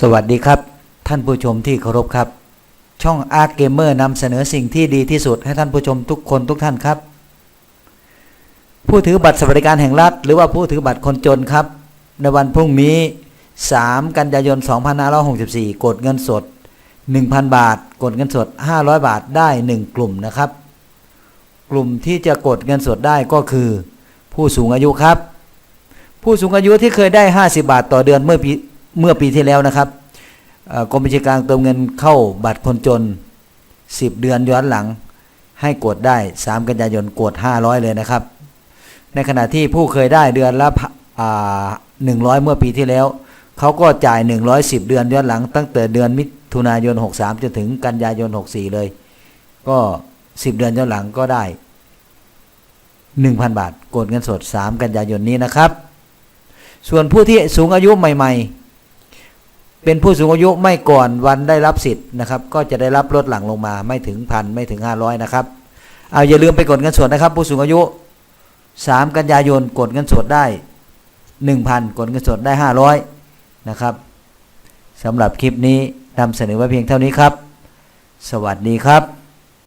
สวัสดีครับ ท่านผู้ชมที่เคารพครับ ช่อง Arc Gamer นำเสนอสิ่งที่ดีที่สุดให้ท่านผู้ชมทุกคนทุกท่านครับ ผู้ถือบัตรสวัสดิการแห่งรัฐ หรือว่าผู้ถือบัตรคนจนครับ ในวันพรุ่งนี้ 3 กันยายน 2564 กดเงินสด 1,000 บาท กดเงินสด 500 บาทได้ 1 กลุ่มนะครับ กลุ่มที่จะกดเงินสดได้ก็คือ ผู้สูงอายุครับ ผู้สูงอายุที่เคยได้ 50 บาทต่อเดือนเมื่อปี เมื่อปีที่แล้วนะครับกรมบัญชีกลางเติมเงินเข้าบัตรคนจน 10 เดือนย้อนหลัง ให้กดได้ 3 กันยายนกด 500 เลยนะครับ ในขณะที่ผู้เคยได้เดือนละพันอ่า100เมื่อปีที่แล้ว เขาก็จ่าย 110 เดือนย้อนหลัง ตั้งแต่เดือนมิถุนายน 63 จนถึงกันยายน 64 เลย ก็ 10 เดือนย้อนหลังก็ได้ 1,000 บาท กดเงินสด 3 กันยายนนี้นะครับ ส่วนผู้ที่สูงอายุใหม่ ๆ เป็นผู้สูงอายุไม่ก่อนวันได้รับสิทธิ์นะครับ ก็จะได้รับลดหลั่งลงมาไม่ถึงพันไม่ถึง 500 นะครับเอาอย่าลืมไปกดเงินสดนะครับ ผู้สูงอายุ 3 กันยายนกดเงินสดได้ 1,000 กดเงินสดได้ 500 นะครับสำหรับคลิปนี้นำเสนอไว้เพียงเท่านี้ครับ สวัสดีครับ